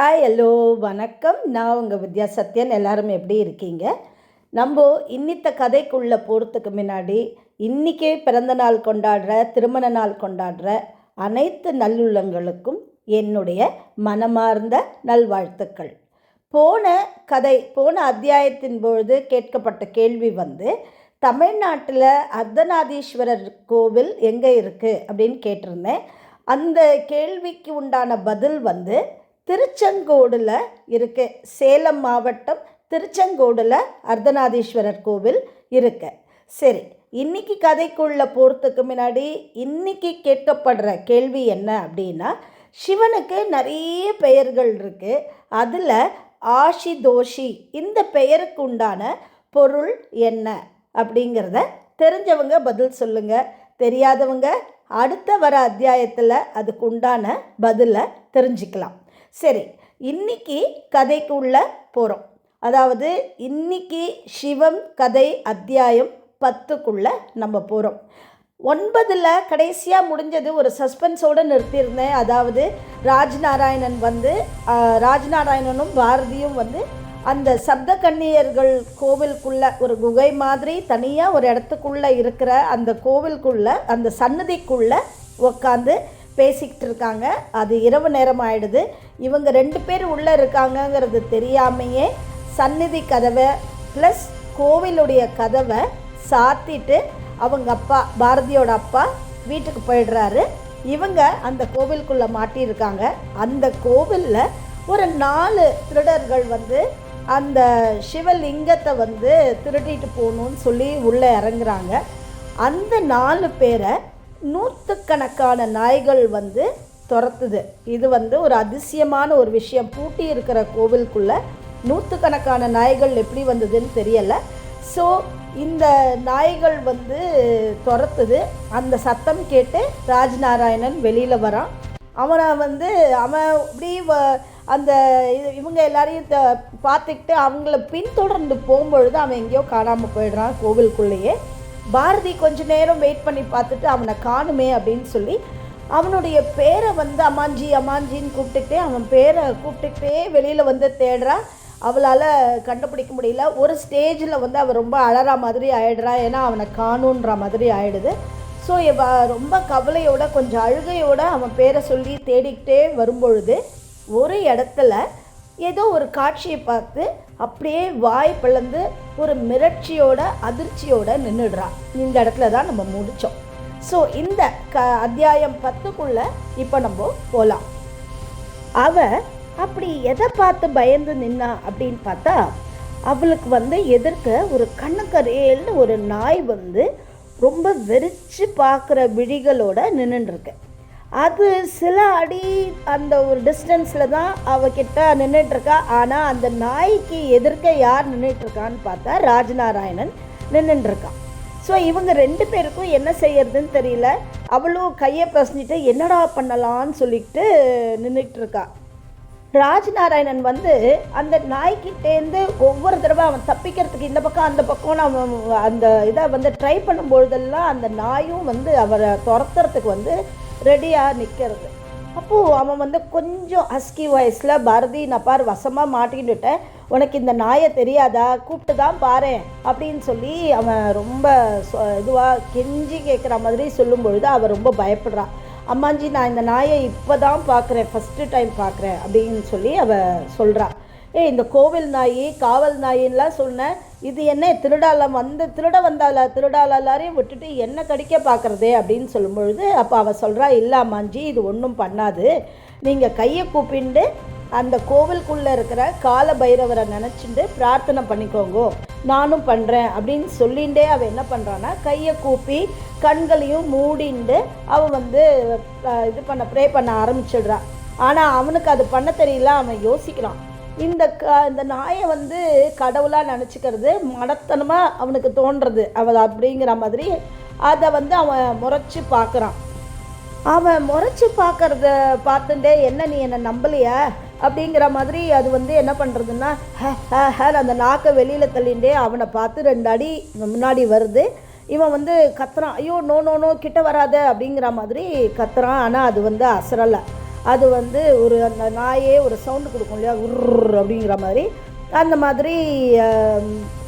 Hi hello வணக்கம். நான் உங்கள் வித்யா சத்யன். எல்லாரும் எப்படி இருக்கீங்க? நம்ம இன்னித்த கதைக்குள்ளே போகிறதுக்கு முன்னாடி இன்றைக்கே பிறந்த நாள் கொண்டாடுற திருமண நாள் கொண்டாடுற அனைத்து நல்லுள்ளங்களுக்கும் என்னுடைய மனமார்ந்த நல்வாழ்த்துக்கள். போன கதை போன அத்தியாயத்தின் பொழுது கேட்கப்பட்ட கேள்வி வந்து தமிழ்நாட்டில் அர்த்தநாதீஸ்வரர் கோவில் எங்கே இருக்குது அப்படின்னு கேட்டிருந்தேன். அந்த கேள்விக்கு உண்டான பதில் வந்து திருச்செங்கோடில் இருக்கு. சேலம் மாவட்டம் திருச்செங்கோடில் அர்த்தநாதீஸ்வரர் கோவில் இருக்கு. சரி இன்னைக்கு கதைக்குள்ளே போகிறதுக்கு முன்னாடி இன்னைக்கு கேட்கப்படுற கேள்வி என்ன அப்படின்னா சிவனுக்கு நிறைய பெயர்கள் இருக்குது அதில் ஆஷி தோஷி இந்த பெயருக்கு உண்டான பொருள் என்ன அப்படிங்கிறத தெரிஞ்சவங்க பதில் சொல்லுங்கள் தெரியாதவங்க அடுத்த வர அத்தியாயத்தில் அதுக்கு உண்டான பதிலை தெரிஞ்சுக்கலாம். சரி இன்னைக்கு கதைக்கு உள்ள போகிறோம் அதாவது இன்னைக்கு சிவம் கதை அத்தியாயம் பத்துக்குள்ளே நம்ம போகிறோம் ஒன்பதில் கடைசியாக முடிஞ்சது ஒரு சஸ்பென்ஸோடு நிறுத்தியிருந்தேன். அதாவது ராஜ்நாராயணன் வந்து ராஜ்நாராயணனும் பாரதியும் வந்து அந்த சப்த கன்னியர்கள் கோவிலுக்குள்ளே ஒரு குகை மாதிரி தனியாக ஒரு இடத்துக்குள்ளே இருக்கிற அந்த கோவிலுக்குள்ளே அந்த சன்னதிக்குள்ளே உக்காந்து பேசிக்கிட்டு இருக்காங்க அது இரவு நேரம் ஆயிடுது இவங்க ரெண்டு பேர் உள்ளே இருக்காங்கங்கிறது தெரியாமையே சந்நிதி கதவை ப்ளஸ் கோவிலுடைய கதவை சாத்திட்டு அவங்க அப்பா பாரதியோட அப்பா வீட்டுக்கு போயிடுறாரு. இவங்க அந்த கோவிலுக்குள்ளே மாட்டியிருக்காங்க. அந்த கோவிலில் ஒரு நாலு திருடர்கள் வந்து அந்த சிவலிங்கத்தை வந்து திருடிட்டு போகணும்னு சொல்லி உள்ளே இறங்குறாங்க. அந்த நாலு பேரை நூற்றுக்கணக்கான நாய்கள் வந்து துரத்துது. இது வந்து ஒரு அதிசயமான ஒரு விஷயம். பூட்டி இருக்கிற கோவிலுக்குள்ளே நூற்றுக்கணக்கான நாய்கள் எப்படி வந்ததுன்னு தெரியலை. ஸோ இந்த நாய்கள் வந்து துரத்துது. அந்த சத்தம் கேட்டு ராஜ்நாராயணன் வெளியில் வரான். அவனை வந்து அவன் இப்படி வ- அந்த இது- இவங்க எல்லாரையும் த- பார்த்துக்கிட்டு அவங்கள பின்தொடர்ந்து போகும்பொழுது அவன் எங்கேயோ காணாமல் போயிடுறான் கோவிலுக்குள்ளேயே. பாரதி கொஞ்ச நேரம் வெயிட் பண்ணி பார்த்துட்டு அவனை காணுமே அப்படின்னு சொல்லி அவனுடைய பேரை வந்து அம்மாஞ்சி அம்மாஞ்சின்னு கூப்பிட்டுக்கிட்டே அவன் பேரை கூப்பிட்டுக்கிட்டே வெளியில் வந்து தேடுறா. அவளால் கண்டுபிடிக்க முடியல. ஒரு ஸ்டேஜில் வந்து அவள் ரொம்ப அழற மாதிரி ஆயிடுறா. ஏன்னா அவனை காணுன்ற மாதிரி ஆயிடுது. ஸோ இவ ரொம்ப கவலையோட கொஞ்சம் அழுகையோட அவன் பேரை சொல்லி தேடிக்கிட்டே வரும்பொழுது ஒரு இடத்துல ஏதோ ஒரு காட்சியை பார்த்து அப்படியே வாய் பிளந்து ஒரு மிரட்சியோட அதிர்ச்சியோட நின்றுடுறா இந்த இடத்துல தான் நம்ம முடித்தோம் ஸோ இந்த க அத்தியாயம் பத்துக்குள்ள இப்போ நம்ம போகலாம் அவ அப்படி எதை பார்த்து பயந்து நின்னா அப்படின்னு பார்த்தா அவளுக்கு வந்து எதிர்க்க ஒரு கண்ணுக்கரையல்னு ஒரு நாய் வந்து ரொம்ப வெறிச்சு பார்க்குற விழிகளோட நின்றுட்டுருக்கு அது சில அடி அந்த ஒரு டிஸ்டன்ஸில் தான் அவகிட்ட நின்றுட்டுருக்கா ஆனால் அந்த நாய்க்கு எதிர்க்க யார் நின்றுட்டுருக்கான்னு பார்த்தா ராஜநாராயணன் நின்றுட்டுருக்கான் ஸோ இவங்க ரெண்டு பேருக்கும் என்ன செய்யறதுன்னு தெரியல. அவளும் கையை பிரசனிட்டு என்னடா பண்ணலான்னு சொல்லிட்டு நின்றுட்டுருக்கா ராஜநாராயணன் வந்து அந்த நாய்க்கிட்டேருந்து ஒவ்வொரு தடவை அவன் தப்பிக்கிறதுக்கு இந்த பக்கம் அந்த பக்கம் அவன் அந்த இதை வந்து ட்ரை பண்ணும்பொழுதெல்லாம் அந்த நாயும் வந்து அவரை துரத்துறதுக்கு வந்து ரெடியாக நிற்கிறது அப்போது அவன் வந்து கொஞ்சம் ஹஸ்கி வாய்ஸில் பாரதி நான் பார் வசமாக மாட்டிக்கிட்டுட்டேன். உனக்கு இந்த நாயை தெரியாதா? கூப்பிட்டு தான் பாரு அப்படின்னு சொல்லி அவன் ரொம்ப இதுவாக கெஞ்சி கேட்குற மாதிரி சொல்லும் பொழுது அவள் ரொம்ப பயப்படுறான் அம்மாஞ்சி நான் இந்த நாயை இப்போ தான் பார்க்குறேன் ஃபஸ்ட்டு டைம் பார்க்குறேன் அப்படின்னு சொல்லி அவள் சொல்கிறான் ஏய் இந்த கோவில் நாய் காவல் நாயின்லாம் சொன்னேன் இது என்ன திருடால வந்து திருட வந்தால திருடால எல்லாரையும் விட்டுட்டு என்ன கடிக்க பார்க்குறதே அப்படின்னு சொல்லும் பொழுது அப்போ அவள் சொல்கிறா இல்லை அம்மாஞ்சி இது ஒன்றும் பண்ணாது. நீங்கள் கையை கூப்பிண்டு அந்த கோவிலுக்குள்ளே இருக்கிற கால பைரவரை நினச்சிட்டு பிரார்த்தனை பண்ணிக்கோங்க. நானும் பண்ணுறேன் அப்படின்னு சொல்லிகிட்டே அவள் என்ன பண்ணுறான்னா கையை கூப்பி கண்களையும் மூடிண்டு அவன் வந்து இது பண்ண ப்ரே பண்ண ஆரம்பிச்சிடுறா. ஆனால் அவனுக்கு அது பண்ண தெரியல அவன் யோசிக்கிறான். இந்த க இந்த நாயை வந்து கடவுளாக நினச்சிக்கிறது மடத்தனமாக அவனுக்கு தோன்றது. அவள் அப்படிங்கிற மாதிரி அதை வந்து அவன் முறைச்சி பார்க்குறான் அவன் முறைச்சி பார்க்கறத பார்த்துட்டே என்ன நீ என்னை நம்பலையா? அப்படிங்கிற மாதிரி அது வந்து என்ன பண்ணுறதுன்னா அந்த நாக்கை வெளியில் தள்ளிண்டே அவனை பார்த்து ரெண்டு அடி முன்னாடி வருது. இவன் வந்து கத்துறான். ஐயோ நோ நோ நோ கிட்ட வராத அப்படிங்கிற மாதிரி கத்துறான். ஆனால் அது வந்து அசரலை. அது வந்து ஒரு அந்த நாயே ஒரு சவுண்டு கொடுக்கும் இல்லையா? உர் அப்படிங்கிற மாதிரி. அந்த மாதிரி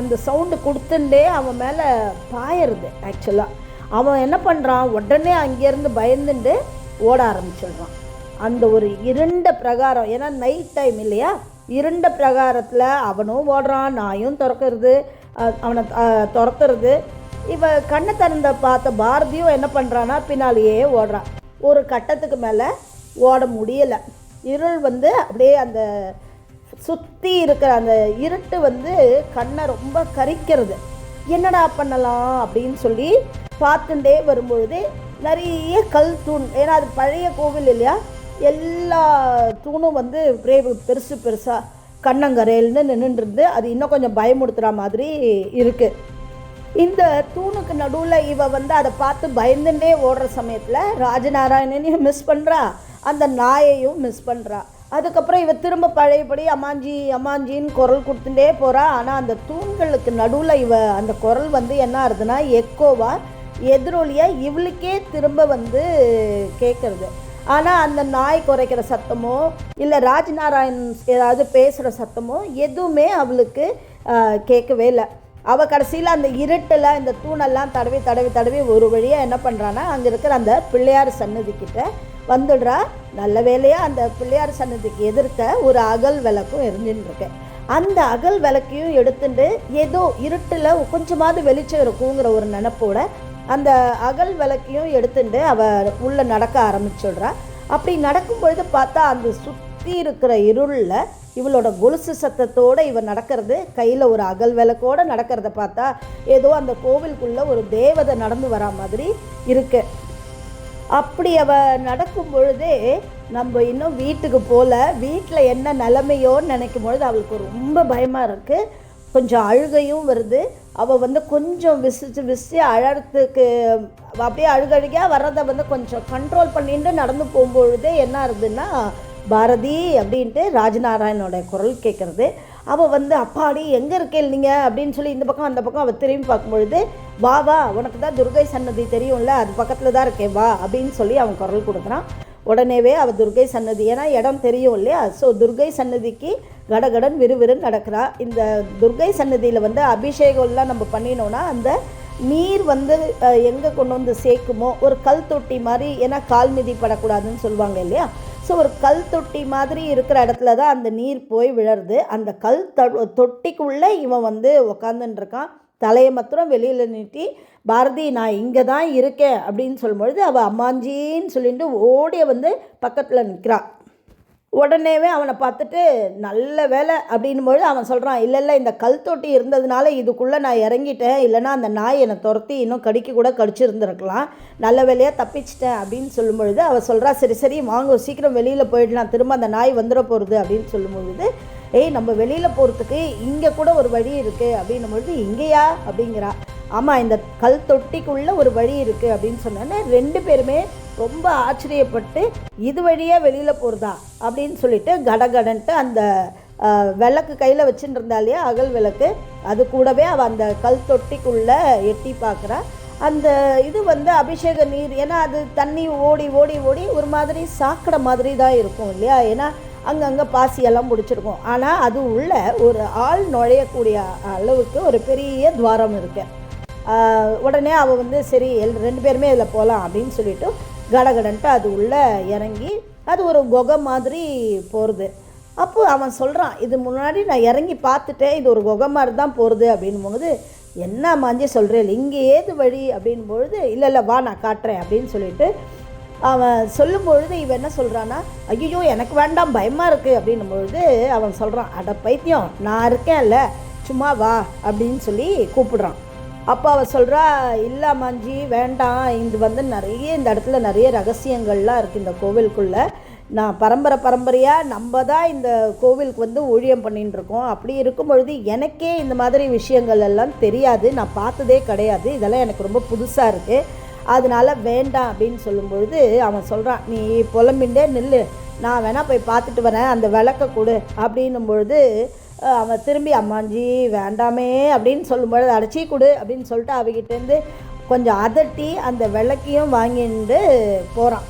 அந்த சவுண்டு கொடுத்துட்டே அவன் மேலே பாயறது ஆக்சுவலாக அவன் என்ன பண்ணுறான் உடனே அங்கேருந்து பயந்துட்டு ஓட ஆரம்பிச்சிடுறான். அந்த ஒரு இருண்ட பிரகாரம் ஏன்னா நைட் டைம் இல்லையா? இருண்ட பிரகாரத்தில் அவனும் ஓடுறான் நாயும் திறக்கிறது அவனை துரத்துறது. இவன் கண்ணை திறந்த பார்த்த பாரதியும் என்ன பண்ணுறான்னா பின்னாலேயே ஓடுறான். ஒரு கட்டத்துக்கு மேலே ஓட முடியலை. இருள் வந்து அப்படியே அந்த சுற்றி இருக்கிற அந்த இருட்டு வந்து கண்ணை ரொம்ப கரிக்கிறது. என்னடா பண்ணலாம் அப்படின்னு சொல்லி பார்த்துட்டே வரும்பொழுது நிறைய கல் தூண் ஏன்னா அது பழைய கோவில் இல்லையா? எல்லா தூணும் வந்து பெருசு பெருசாக கண்ணங்கரையில்னு நின்றுருந்து அது இன்னும் கொஞ்சம் பயமுடுத்துகிற மாதிரி இருக்குது இந்த தூணுக்கு நடுவில் இவ வந்து அதை பார்த்து பயந்துட்டே ஓடுற சமயத்தில் ராஜநாராயணனையும் மிஸ் பண்ணுறா அந்த நாயையும் மிஸ் பண்ணுறா அதுக்கப்புறம் இவ திரும்ப பழையபடி அம்மாஞ்சி அம்மாஞ்சின்னு குரல் கொடுத்துட்டே போகிறா ஆனால் அந்த தூண்களுக்கு நடுவில் இவ அந்த குரல் வந்து என்ன ஆகுதுன்னா எக்கோவா எதிரொலியாக இவளுக்கே திரும்ப வந்து கேட்குறது ஆனால் அந்த நாய் குறைக்கிற சத்தமோ இல்லை ராஜ்நாராயண் ஏதாவது பேசுகிற சத்தமோ எதுவுமே அவளுக்கு கேட்கவே இல்லை. அவள் கடைசியில் அந்த இருட்டில் இந்த தூணெல்லாம் தடவி தடவி தடவி ஒரு வழியாக என்ன பண்ணுறான்னா அங்கே இருக்கிற அந்த பிள்ளையார் சன்னதிக்கிட்ட வந்துடுறா. நல்ல வேலையாக அந்த பிள்ளையார் சன்னதிக்கு எதிர்க்க ஒரு அகல் விளக்கும் எரிஞ்சுன்னு அந்த அகல் விளக்கையும் எடுத்துட்டு ஏதோ இருட்டில் கொஞ்சமாவது வெளிச்சம் இருக்குங்கிற ஒரு நினப்போட அந்த அகல் விளக்கையும் எடுத்துட்டு அவர் உள்ளே நடக்க ஆரம்பிச்சிடுறா. அப்படி நடக்கும் பொழுது பார்த்தா அந்த சுற்றி இருக்கிற இருளில் இவளோட கொலுசு சத்தத்தோடு இவன் நடக்கிறது கையில் ஒரு அகல் விளக்கோட நடக்கிறத பார்த்தா ஏதோ அந்த கோவிலுக்குள்ளே ஒரு தேவதை நடந்து வரா மாதிரி இருக்குது அப்படி அவ நடக்கும் பொழுதே நம்ம இன்னும் வீட்டுக்கு போல வீட்டில் என்ன நிலைமையோன்னு நினைக்கும் பொழுது அவளுக்கு ரொம்ப பயமாக இருக்குது கொஞ்சம் அழுகையும் வருது. அவள் வந்து கொஞ்சம் விசிச்சு விசிச்சு அழறதுக்கு அப்படியே அழுகழுகையாக வர்றதை வந்து கொஞ்சம் கண்ட்ரோல் பண்ணிட்டு நடந்து போகும்பொழுதே என்ன ஆகுதுன்னா பாரதி அப்படின்ட்டு ராஜநாராயணோட குரல் கேட்குறது அவள் வந்து அப்பாடி எங்கே இருக்கேன் நீங்கள் அப்படின்னு சொல்லி இந்த பக்கம் அந்த பக்கம் அவள் திரும்பி பார்க்கும்பொழுது வா வா உனக்கு தான் துர்கை சன்னதி தெரியும்ல அது பக்கத்தில் தான் இருக்கேன் வா அப்படின்னு சொல்லி அவன் குரல் கொடுக்குறான். உடனேவே அவள் துர்கை சன்னதி ஏன்னா இடம் தெரியும் இல்லையா? ஸோ துர்கை சன்னதிக்கு கடகடன் விறுவிறுன்னு நடக்கிறா. இந்த துர்கை சன்னதியில் வந்து அபிஷேகம்லாம் நம்ம பண்ணினோன்னா அந்த நீர் வந்து எங்கே கொண்டு வந்து சேர்க்குமோ? ஒரு கல் தொட்டி மாதிரி ஏன்னா கால் மிதி படக்கூடாதுன்னு சொல்லுவாங்க இல்லையா? ஸோ ஒரு கல் தொட்டி மாதிரி இருக்கிற இடத்துல தான் அந்த நீர் போய் விழருது அந்த கல் தொட்டிக்குள்ளே இவன் வந்து உக்காந்துட்டுருக்கான் தலையை மாத்திரம் வெளியில் நீட்டி பாரதி நான் இங்கே தான் இருக்கேன் அப்படின்னு சொல்லும்பொழுது அவள் அம்மாஞ்சின்னு சொல்லிட்டு ஓடிய வந்து பக்கத்தில் நிற்கிறான் உடனேவே அவனை பார்த்துட்டு நல்ல வேலை அப்படின்னும்பொழுது அவன் சொல்கிறான் இல்லை இல்லை இந்த கல் தொட்டி இருந்ததுனால இதுக்குள்ளே நான் இறங்கிட்டேன். இல்லைன்னா அந்த நாய் என்னை துரத்தி இன்னும் கடிக்க கூட கடிச்சிருந்துருக்கலாம். நல்ல வேலையாக தப்பிச்சிட்டேன். அப்படின்னு சொல்லும்பொழுது அவள் சொல்கிறா சரி சரி வாங்க சீக்கிரம் வெளியில் போயிடலாம் திரும்ப அந்த நாய் வந்துட போகிறது அப்படின்னு சொல்லும்பொழுது ஏய் நம்ம வெளியில் போகிறதுக்கு இங்கே கூட ஒரு வழி இருக்குது அப்படின்னும் பொழுது இங்கேயா? அப்படிங்கிறா. ஆமாம் இந்த கல் தொட்டிக்குள்ளே ஒரு வழி இருக்குது அப்படின்னு சொன்னோன்னே ரெண்டு பேருமே ரொம்ப ஆச்சரியப்பட்டு இது வழியாக வெளியில் போகிறதா அப்படின்னு சொல்லிட்டு கடகடன்ட்டு அந்த விளக்கு கையில் வச்சுட்டு அகல் விளக்கு அது கூடவே அவள் அந்த கல் தொட்டிக்குள்ளே எட்டி பார்க்குறா அந்த இது வந்து அபிஷேக நீர் ஏன்னா அது தண்ணி ஓடி ஓடி ஓடி ஒரு மாதிரி சாக்கடை மாதிரி தான் இருக்கும் இல்லையா? ஏன்னா அங்கங்கே பாசியெல்லாம் பிடிச்சிருக்கும். ஆனால் அது உள்ள ஒரு ஆள் நுழையக்கூடிய அளவுக்கு ஒரு பெரிய துவாரம் இருக்குது உடனே அவள் வந்து சரி எல் ரெண்டு பேருமே இதில் போகலாம் அப்படின்னு சொல்லிட்டு கடகடன்ட்டு அது உள்ளே இறங்கி அது ஒரு குகை மாதிரி போகிறது அப்போ அவன் சொல்கிறான் இது முன்னாடி நான் இறங்கி பார்த்துட்டேன் இது ஒரு குகை மாதிரி தான் போகிறது அப்படின்போது என்ன மாஞ்சி சொல்கிறேன் இங்கே ஏது வழி? அப்படின் பொழுது இல்லை இல்லை வா நான் காட்டுறேன் அப்படின்னு சொல்லிட்டு அவன் சொல்லும் பொழுது இவன் என்ன சொல்கிறான்னா ஐயோ எனக்கு வேண்டாம் பயமாக இருக்குது அப்படின்னும் பொழுது அவன் சொல்கிறான் அட பைத்தியம் நான் இருக்கேன்ல சும்மா வா அப்படின்னு சொல்லி கூப்பிடுறான். அப்போ அவள் சொல்கிறா இல்லை மாஞ்சி வேண்டாம். இது வந்து நிறைய இந்த இடத்துல நிறைய ரகசியங்கள்லாம் இருக்குது இந்த கோவிலுக்குள்ளே. நான் பரம்பரை பரம்பரையாக நம்ம தான் இந்த கோவிலுக்கு வந்து ஊழியம் பண்ணிட்டு இருக்கோம். அப்படி இருக்கும் பொழுது எனக்கே இந்த மாதிரி விஷயங்கள் எல்லாம் தெரியாது. நான் பார்த்ததே கிடையாது. இதெல்லாம் எனக்கு ரொம்ப புதுசாக இருக்குது அதனால வேண்டாம். அப்படின்னு சொல்லும்பொழுது அவன் சொல்கிறான் நீ புலம்பின்ண்டே நில்லு. நான் வேணால் போய் பார்த்துட்டு வரேன். அந்த விளக்க கொடு. அப்படின்னும் பொழுது அவன் திரும்பி அம்மாஞ்சி வேண்டாமே அப்படின்னு சொல்லும்பொழுது அடைச்சி கொடு அப்படின்னு சொல்லிட்டு அவகிட்டேருந்து கொஞ்சம் அதட்டி அந்த விளக்கையும் வாங்கிட்டு போகிறான்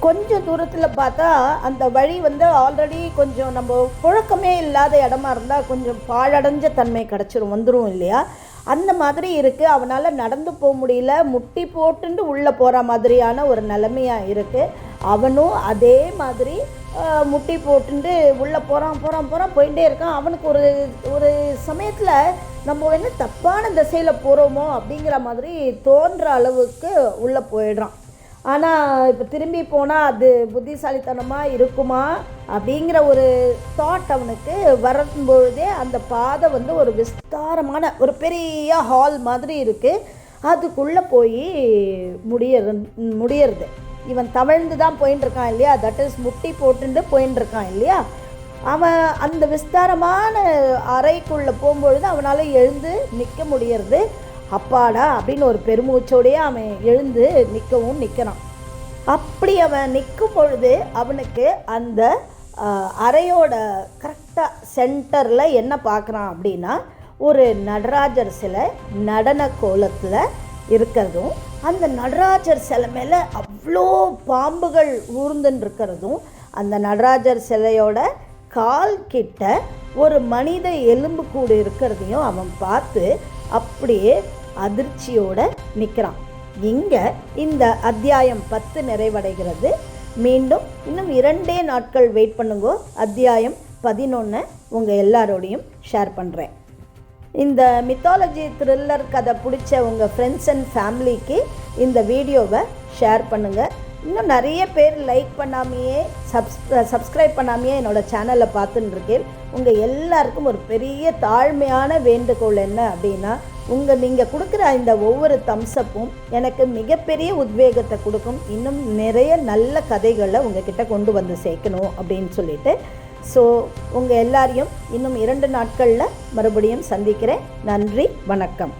கொஞ்சம் தூரத்தில் பார்த்தா அந்த வழி வந்து ஆல்ரெடி கொஞ்சம் நம்ம புழக்கமே இல்லாத இடமா இருந்தால் கொஞ்சம் பாழடைஞ்ச தன்மை கிடச்சிரும் வந்துடும் இல்லையா? அந்த மாதிரி இருக்குது அவனால் நடந்து போக முடியல. முட்டி போட்டுண்டு உள்ளே போகிற மாதிரியான ஒரு நிலைமையாக இருக்குது அவனும் அதே மாதிரி முட்டி போட்டுட்டு உள்ளே போகிறான் போகிறான் போகிறான் போயிட்டே இருக்கான். அவனுக்கு ஒரு ஒரு சமயத்தில் நம்ம என்ன தப்பான திசையில் போகிறோமோ அப்படிங்கிற மாதிரி தோன்ற அளவுக்கு உள்ளே போயிடுறான். ஆனால் இப்போ திரும்பி போனால் அது புத்திசாலித்தனமாக இருக்குமா அப்படிங்கிற ஒரு தாட் அவனுக்கு வரும்பொழுதே அந்த பாதை வந்து ஒரு விஸ்தாரமான ஒரு பெரிய ஹால் மாதிரி இருக்குது அதுக்குள்ளே போய் முடியறது முடியறது. இவன் தவழ்ந்து தான் போயின்னு இருக்கான் இல்லையா? தட் இஸ் முட்டி போட்டுட்டு போயின்னு இருக்கான் இல்லையா? அவன் அந்த விஸ்தாரமான அறைக்குள்ளே போகும்பொழுது அவனால் எழுந்து நிற்க முடியறது. அப்பாடா அப்படின்னு ஒரு பெருமூச்சோடையே அவன் எழுந்து நிற்கவும் நிற்கிறான் அப்படி அவன் நிற்கும் பொழுது அவனுக்கு அந்த அறையோட கரெக்டாக சென்டரில் என்ன பார்க்குறான் அப்படின்னா ஒரு நடராஜர் சிலை நடன கோலத்தில் இருக்கிறதும் அந்த நடராஜர் சிலை மேலே அவ்வளோ பாம்புகள் ஊர்ந்துன்னு இருக்கிறதும் அந்த நடராஜர் சிலையோட கால் கிட்ட ஒரு மனித எலும்பு கூடு இருக்கிறதையும் அவன் பார்த்து அப்படியே அதிர்ச்சியோட நிற்கிறான் இங்கே இந்த அத்தியாயம் பத்து நிறைவடைகிறது. மீண்டும் இன்னும் இரண்டே நாட்கள் வெயிட் பண்ணுங்கோ. அத்தியாயம் பதினொன்று உங்கள் எல்லாரோடையும் ஷேர் பண்ணுறேன் இந்த மித்தாலஜி த்ரில்லர் கதை பிடிச்ச உங்கள் ஃப்ரெண்ட்ஸ் அண்ட் ஃபேமிலிக்கு இந்த வீடியோவை ஷேர் பண்ணுங்கள் இன்னும் நிறைய பேர் லைக் பண்ணாமையே சப்ஸ் சப்ஸ்கிரைப் பண்ணாமையே என்னோடய சேனலை பார்த்துன்னு இருக்கேன் உங்கள் எல்லாருக்கும் ஒரு பெரிய தாழ்மையான வேண்டுகோள் என்ன அப்படின்னா உங்கள் நீங்கள் கொடுக்குற இந்த ஒவ்வொரு தம்ஸ்அப்பும் எனக்கு மிகப்பெரிய உத்வேகத்தை கொடுக்கும். இன்னும் நிறைய நல்ல கதைகளை உங்ககிட்ட கொண்டு வந்து சேர்க்கணும் அப்படின்னு சொல்லிட்டு ஸோ உங்கள் எல்லாரையும் இன்னும் இரண்டு நாட்களில் மறுபடியும் சந்திக்கிறேன். நன்றி வணக்கம்.